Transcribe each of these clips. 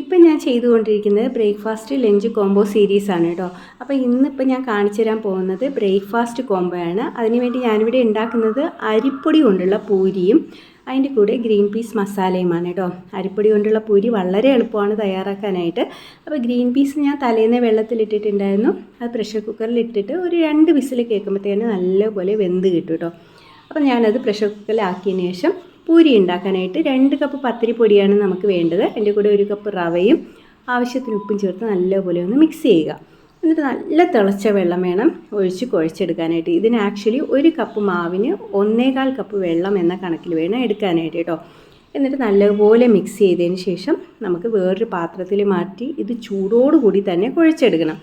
ഇപ്പം ഞാൻ ചെയ്തുകൊണ്ടിരിക്കുന്നത് ബ്രേക്ക്ഫാസ്റ്റ് ലഞ്ച് കോംബോ സീരീസ് ആണ് കേട്ടോ. അപ്പോൾ ഇന്നിപ്പോൾ ഞാൻ കാണിച്ചു തരാൻ പോകുന്നത് ബ്രേക്ക്ഫാസ്റ്റ് കോംബോ ആണ് അതിനുവേണ്ടി ഞാനിവിടെ ഉണ്ടാക്കുന്നത് അരിപ്പൊടി കൊണ്ടുള്ള പൂരിയും അതിന്റെ കൂടെ ഗ്രീൻ പീസ് മസാലയുമാണ് കേട്ടോ. അരിപ്പൊടി കൊണ്ടുള്ള പൂരി വളരെ എളുപ്പമാണ് തയ്യാറാക്കാനായിട്ട്. അപ്പോൾ ഗ്രീൻ പീസ് ഞാൻ തലേന്ന് വെള്ളത്തിലിട്ടിട്ടുണ്ടായിരുന്നു. അത് പ്രഷർ കുക്കറിൽ ഇട്ടിട്ട് ഒരു രണ്ട് വിസിൽ കേൾക്കുമ്പോഴത്തേന് നല്ലപോലെ വെന്ത് കിട്ടും കേട്ടോ. അപ്പോൾ ഞാനത് പ്രഷർ കുക്കറിലാക്കിയതിന് ശേഷം പൂരി ഉണ്ടാക്കാനായിട്ട് രണ്ട് കപ്പ് പത്തിരിപ്പൊടിയാണ് നമുക്ക് വേണ്ടത്. എന്റെ കൂടെ ഒരു കപ്പ് റവയും ആവശ്യത്തിന് ഉപ്പും ചേർത്ത് നല്ലപോലെ ഒന്ന് മിക്സ് ചെയ്യുക. എന്നിട്ട് നല്ല തിളച്ച വെള്ളം വേണം ഒഴിച്ച് കുഴച്ചെടുക്കാനായിട്ട്. ഇതിന് ആക്ച്വലി ഒരു കപ്പ് മാവിന് ഒന്നേകാൽ കപ്പ് വെള്ളം എന്ന കണക്കിൽ വേണം എടുക്കാനായിട്ട് കേട്ടോ എന്നിട്ട് നല്ലപോലെ മിക്സ് ചെയ്തതിന് ശേഷം നമുക്ക് വേറൊരു പാത്രത്തിൽ മാറ്റി ഇത് ചൂടോടുകൂടി തന്നെ കുഴച്ചെടുക്കണം.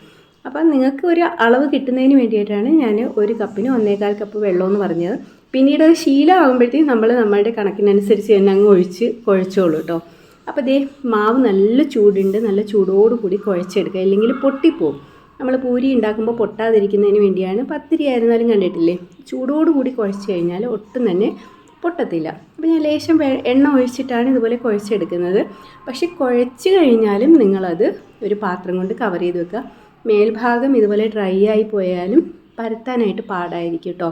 അപ്പം നിങ്ങൾക്ക് ഒരു അളവ് കിട്ടുന്നതിന് വേണ്ടിയിട്ടാണ് ഞാൻ ഒരു കപ്പിന് ഒന്നേകാൽ കപ്പ് വെള്ളം എന്ന് പറഞ്ഞത്. പിന്നീട് അത് ശീലമാകുമ്പോഴത്തേക്കും നമ്മൾ നമ്മളുടെ കണക്കിനനുസരിച്ച് തന്നെ അങ്ങ് ഒഴിച്ച് കുഴച്ചോളൂ കേട്ടോ അപ്പോൾ ദേ മാവ് നല്ല ചൂടുണ്ട് നല്ല ചൂടോടുകൂടി കുഴച്ചെടുക്കുക. ഇല്ലെങ്കിൽ പൊട്ടിപ്പോവും. നമ്മൾ പൂരി ഉണ്ടാക്കുമ്പോൾ പൊട്ടാതിരിക്കുന്നതിന് വേണ്ടിയാണ് പത്തിരി ആയിരുന്നാലും കണ്ടിട്ടില്ലേ? ചൂടോടുകൂടി കുഴച്ച് കഴിഞ്ഞാൽ ഒട്ടും തന്നെ പൊട്ടത്തില്ല. അപ്പോൾ ഞാൻ ലേശം എണ്ണ ഒഴിച്ചിട്ടാണ് ഇതുപോലെ കുഴച്ചെടുക്കുന്നത്. പക്ഷേ കുഴച്ച് കഴിഞ്ഞാലും നിങ്ങളത് ഒരു പാത്രം കൊണ്ട് കവർ ചെയ്ത് വെക്കുക. മേൽഭാഗം ഇതുപോലെ ഡ്രൈ ആയി പോയാലും പരത്താനായിട്ട് പാടായിരിക്കും കേട്ടോ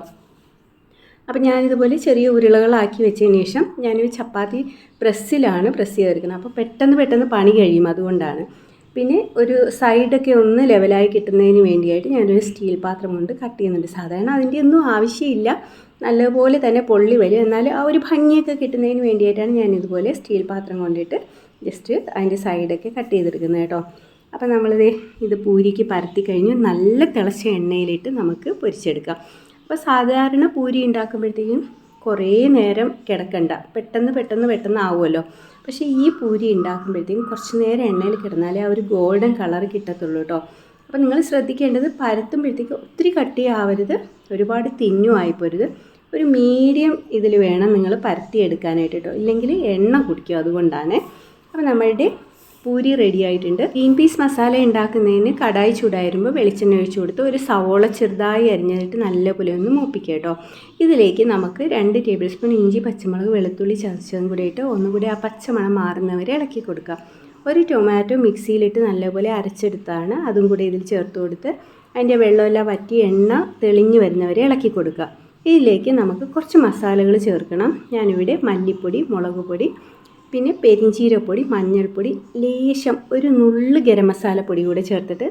അപ്പോൾ ഞാനിതുപോലെ ചെറിയ ഉരുളകളാക്കി വെച്ചതിന് ശേഷം ഞാനൊരു ചപ്പാത്തി പ്രസ്സിലാണ് പ്രസ് ചെയ്തെടുക്കുന്നത് അപ്പോൾ പെട്ടെന്ന് പെട്ടെന്ന് പണി കഴിയും അതുകൊണ്ടാണ്. പിന്നെ ഒരു സൈഡൊക്കെ ഒന്ന് ലെവലായി കിട്ടുന്നതിന് വേണ്ടിയായിട്ട് ഞാനൊരു സ്റ്റീൽ പാത്രം കൊണ്ട് കട്ട് ചെയ്യുന്നുണ്ട്. സാധാരണ അതിന്റെ ഒന്നും ആവശ്യമില്ല. നല്ലപോലെ തന്നെ പൊള്ളി വരും. എന്നാൽ ആ ഒരു ഭംഗിയൊക്കെ കിട്ടുന്നതിന് വേണ്ടിയിട്ടാണ് ഞാൻ ഇതുപോലെ സ്റ്റീൽ പാത്രം കൊണ്ടിട്ട് ജസ്റ്റ് അതിന്റെ സൈഡൊക്കെ കട്ട് ചെയ്തെടുക്കുന്നത് കേട്ടോ. അപ്പോൾ നമ്മളിത് ഇത് പൂരിക്ക് പരത്തി കഴിഞ്ഞ് നല്ല തിളച്ച എണ്ണയിലിട്ട് നമുക്ക് പൊരിച്ചെടുക്കാം. അപ്പോൾ സാധാരണ പൂരി ഉണ്ടാക്കുമ്പോഴത്തേക്കും കുറേ നേരം കിടക്കണ്ട. പെട്ടെന്ന് പെട്ടെന്ന് പെട്ടെന്ന് ആവുമല്ലോ. പക്ഷേ ഈ പൂരി ഉണ്ടാക്കുമ്പോഴത്തേക്കും കുറച്ച് നേരം എണ്ണയിൽ കിടന്നാലേ ആ ഒരു ഗോൾഡൻ കളർ കിട്ടത്തുള്ളൂ കേട്ടോ. അപ്പോൾ നിങ്ങൾ ശ്രദ്ധിക്കേണ്ടത് പരത്തുമ്പോഴത്തേക്ക് ഒത്തിരി കട്ടിയാവരുത്. ഒരുപാട് തിന്നും ആയിപ്പോരുത്. ഒരു മീഡിയം ഇതിൽ വേണം നിങ്ങൾ പരത്തി എടുക്കാനായിട്ട് കേട്ടോ. ഇല്ലെങ്കിൽ എണ്ണ കുടിക്കും അതുകൊണ്ടാണ്. അപ്പോൾ നമ്മളുടെ പൂരി റെഡി ആയിട്ടുണ്ട്. ഗ്രീൻ പീസ് മസാല ഉണ്ടാക്കുന്നതിന് കടായി ചൂടായിരുമ്പോൾ വെളിച്ചെണ്ണ ഒഴിച്ചു കൊടുത്ത് ഒരു സവോള ചെറുതായി അരിഞ്ഞിട്ട് നല്ലപോലെ ഒന്ന് മൂപ്പിക്കുക കേട്ടോ. ഇതിലേക്ക് നമുക്ക് രണ്ട് ടേബിൾ സ്പൂൺ ഇഞ്ചി പച്ചമുളക് വെളുത്തുള്ളി ചതച്ചതും കൂടി ഇട്ട് ഒന്നുകൂടി ആ പച്ചമണം മാറുന്നവരെ ഇളക്കി കൊടുക്കുക. ഒരു ടൊമാറ്റോ മിക്സിയിലിട്ട് നല്ലപോലെ അരച്ചെടുത്താണ് അതും കൂടി ഇതിൽ ചേർത്ത് കൊടുത്ത് അതിന്റെ വെള്ളമെല്ലാം വറ്റി എണ്ണ തെളിഞ്ഞു വരുന്നവരെ ഇളക്കി കൊടുക്കുക. ഇതിലേക്ക് നമുക്ക് കുറച്ച് മസാലകൾ ചേർക്കണം. ഞാനിവിടെ മല്ലിപ്പൊടി മുളക് പൊടി പിന്നെ പെരിഞ്ചീരപ്പൊടി മഞ്ഞൾപ്പൊടി ലേശം ഒരു നുള്ള് ഗരം മസാലപ്പൊടി കൂടെ ചേർത്തിട്ട്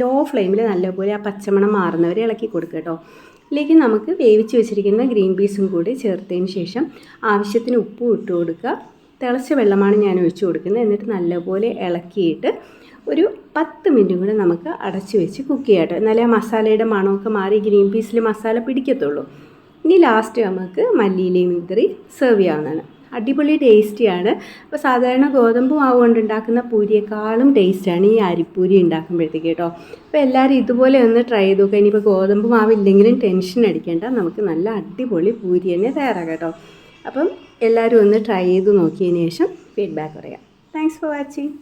ലോ ഫ്ലെയിമിൽ നല്ലപോലെ ആ പച്ചമണം മാറുന്നവരെ ഇളക്കി കൊടുക്കുക കേട്ടോ ഇതിലേക്ക് നമുക്ക് വേവിച്ച് വെച്ചിരിക്കുന്ന ഗ്രീൻ പീസും കൂടി ചേർത്തതിന് ശേഷം ആവശ്യത്തിന് ഉപ്പും ഇട്ട് കൊടുക്കുക. തിളച്ച വെള്ളമാണ് ഞാൻ ഒഴിച്ച് കൊടുക്കുന്നത്. എന്നിട്ട് നല്ലപോലെ ഇളക്കിയിട്ട് ഒരു പത്ത് മിനിറ്റും കൂടെ നമുക്ക് അടച്ച് വെച്ച് കുക്ക് ചെയ്യാം കേട്ടോ എന്നാലേ ആ മസാലയുടെ മണമൊക്കെ മാറി ഗ്രീൻ പീസിൽ മസാല പിടിക്കത്തുള്ളൂ. ഇനി ലാസ്റ്റ് നമുക്ക് മല്ലിയിലയും വിതറി സെർവ് ചെയ്യാവുന്നതാണ്. അടിപൊളി ടേസ്റ്റിയാണ്. അപ്പോൾ സാധാരണ ഗോതമ്പ് മാവ് കൊണ്ട് ഉണ്ടാക്കുന്ന പൂരിയേക്കാളും ടേസ്റ്റാണ് ഈ അരിപ്പൂരി ഉണ്ടാക്കുമ്പോഴത്തേക്ക് കേട്ടോ. അപ്പോൾ എല്ലാവരും ഇതുപോലെ ഒന്ന് ട്രൈ ചെയ്ത് നോക്കുക ഇനിയിപ്പോൾ ഗോതമ്പ് മാവ് ഇല്ലെങ്കിലും ടെൻഷൻ അടിക്കേണ്ട. നമുക്ക് നല്ല അടിപൊളി പൂരി തന്നെ തയ്യാറാക്കാം കേട്ടോ. അപ്പം എല്ലാവരും ഒന്ന് ട്രൈ ചെയ്ത് നോക്കിയതിന് ശേഷം ഫീഡ്ബാക്ക് പറയാം. Thanks for watching